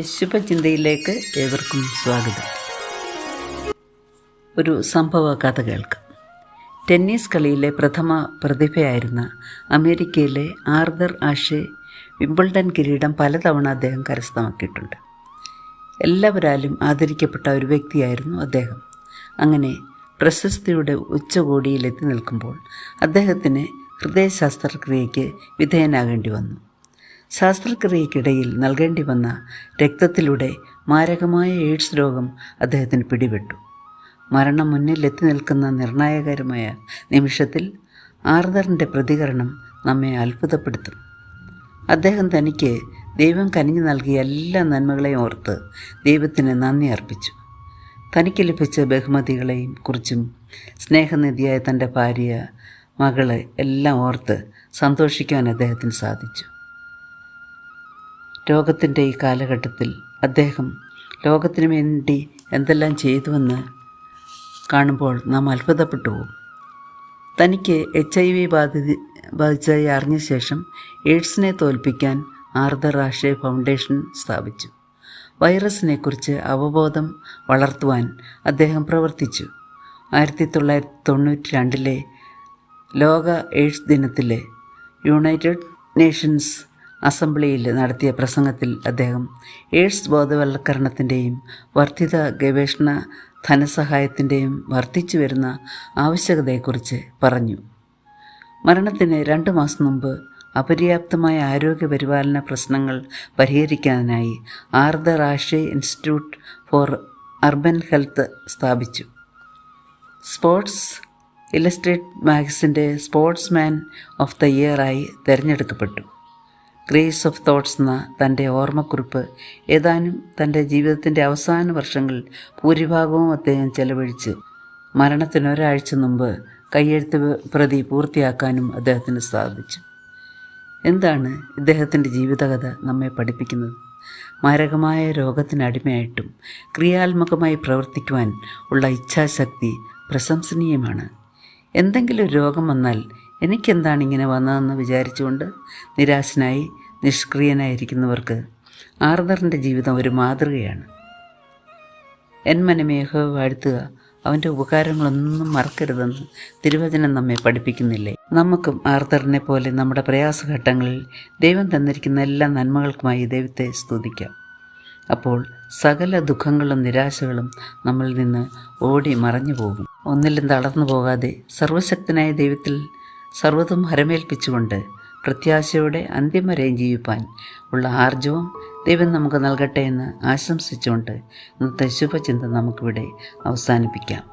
ശുഭചിന്തയിലേക്ക് ഏവർക്കും സ്വാഗതം. ഒരു സംഭവ കഥ കേൾക്കാം. ടെന്നീസ് കളിയിലെ പ്രഥമ പ്രതിഭയായിരുന്ന അമേരിക്കയിലെ ആർദർ ആഷെ വിംബിൾഡൺ കിരീടം പലതവണ അദ്ദേഹം കരസ്ഥമാക്കിയിട്ടുണ്ട്. എല്ലാവരാലും ആദരിക്കപ്പെട്ട ഒരു വ്യക്തിയായിരുന്നു അദ്ദേഹം. അങ്ങനെ പ്രശസ്തിയുടെ ഉച്ചകോടിയിലെത്തി നിൽക്കുമ്പോൾ അദ്ദേഹത്തിന് ഹൃദയശാസ്ത്രക്രിയയ്ക്ക് വിധേയനാകേണ്ടി വന്നു. ശാസ്ത്രക്രിയയ്ക്കിടയിൽ നൽകേണ്ടി വന്ന രക്തത്തിലൂടെ മാരകമായ എയ്ഡ്സ് രോഗം അദ്ദേഹത്തിന് പിടിപെട്ടു. മരണം മുന്നിലെത്തി നിൽക്കുന്ന നിർണായകരമായ നിമിഷത്തിൽ ആർദറിന്റെ പ്രതികരണം നമ്മെ അത്ഭുതപ്പെടുത്തും. അദ്ദേഹം തനിക്ക് ദൈവം കനിഞ്ഞു നൽകിയ എല്ലാ നന്മകളെയും ഓർത്ത് ദൈവത്തിന് നന്ദി അർപ്പിച്ചു. തനിക്ക് ലഭിച്ച ബഹുമതികളെയും കുറിച്ചും സ്നേഹനിധിയായ തന്റെ ഭാര്യ മകൾ എല്ലാം ഓർത്ത് സന്തോഷിക്കാൻ അദ്ദേഹത്തിന് സാധിച്ചു. രോഗത്തിന്റെ ഈ കാലഘട്ടത്തിൽ അദ്ദേഹം ലോകത്തിന് വേണ്ടി എന്തെല്ലാം ചെയ്തുവെന്ന് കാണുമ്പോൾ നാം അത്ഭുതപ്പെട്ടു പോകും. തനിക്ക് എച്ച് ഐ വി ബാധിത ബാധിച്ചതായി അറിഞ്ഞ ശേഷം എയ്ഡ്സിനെ തോൽപ്പിക്കാൻ ആർദർ ആഷെ ഫൗണ്ടേഷൻ സ്ഥാപിച്ചു. വൈറസിനെക്കുറിച്ച് അവബോധം വളർത്തുവാൻ അദ്ദേഹം പ്രവർത്തിച്ചു. ആയിരത്തി തൊള്ളായിരത്തി തൊണ്ണൂറ്റി രണ്ടിലെ ലോക എയ്ഡ്സ് ദിനത്തിലെ യുണൈറ്റഡ് നേഷൻസ് അസംബ്ലിയിൽ നടത്തിയ പ്രസംഗത്തിൽ അദ്ദേഹം എയ്ഡ്സ് ബോധവൽക്കരണത്തിന്റെയും വർദ്ധിത ഗവേഷണ ധനസഹായത്തിന്റെയും വർദ്ധിച്ചു വരുന്ന ആവശ്യകതയെക്കുറിച്ച് പറഞ്ഞു. മരണത്തിന് രണ്ട് മാസം മുമ്പ് അപര്യാപ്തമായ ആരോഗ്യ പരിപാലന പ്രശ്നങ്ങൾ പരിഹരിക്കാനായി Arthur Rashtriya institute for urban health സ്ഥാപിച്ചു. സ്പോർട്സ് ഇലസ്ട്രേറ്റ് മാഗസിന്റെ സ്പോർട്സ് മാൻ ഓഫ് ദ ഇയറായി തിരഞ്ഞെടുക്കപ്പെട്ടു. ഗ്രേസ് ഓഫ് തോട്ട്സ് എന്ന തന്റെ ഓർമ്മക്കുറിപ്പ് ഏതാനും തന്റെ ജീവിതത്തിന്റെ അവസാന വർഷങ്ങളിൽ ഭൂരിഭാഗവും അദ്ദേഹം ചെലവഴിച്ച് മരണത്തിന് ഒരാഴ്ച മുമ്പ് കയ്യെഴുത്ത് പ്രതി പൂർത്തിയാക്കാനും അദ്ദേഹത്തിന് സാധിച്ചു. എന്താണ് ഇദ്ദേഹത്തിന്റെ ജീവിതകഥ നമ്മെ പഠിപ്പിക്കുന്നത്? മാരകമായ രോഗത്തിനടിമയായിട്ടും ക്രിയാത്മകമായി പ്രവർത്തിക്കുവാൻ ഉള്ള ഇച്ഛാശക്തി പ്രശംസനീയമാണ്. എന്തെങ്കിലും രോഗം വന്നാൽ എനിക്കെന്താണ് ഇങ്ങനെ വന്നതെന്ന് വിചാരിച്ചുകൊണ്ട് നിരാശനായി നിഷ്ക്രിയനായിരിക്കുന്നവർക്ക് ആർദറിന്റെ ജീവിതം ഒരു മാതൃകയാണ്. എൻ മനമേഹ വാഴ്ത്തുക. അവന്റെ ഉപകാരങ്ങളൊന്നും മറക്കരുതെന്ന് തിരുവചനം നമ്മെ പഠിപ്പിക്കുന്നില്ലേ? നമുക്കും ആർദറിനെ പോലെ നമ്മുടെ പ്രയാസഘട്ടങ്ങളിൽ ദൈവം തന്നിരിക്കുന്ന എല്ലാ നന്മകൾക്കുമായി ദൈവത്തെ സ്തുതിക്കാം. അപ്പോൾ സകല ദുഃഖങ്ങളും നിരാശകളും നമ്മളിൽ നിന്ന് ഓടി മറഞ്ഞു പോകും ഒന്നിലും തളർന്നു പോകാതെ സർവശക്തനായ ദൈവത്തിൽ സർവതും ഹരമേൽപ്പിച്ചുകൊണ്ട് പ്രത്യാശയോടെ അന്ത്യം വരെയും ജീവിപ്പാൻ ഉള്ള ആർജവും ദൈവം നമുക്ക് നൽകട്ടെ എന്ന് ആശംസിച്ചുകൊണ്ട് ഇന്നത്തെ ശുഭചിന്ത നമുക്കിവിടെ അവസാനിപ്പിക്കാം.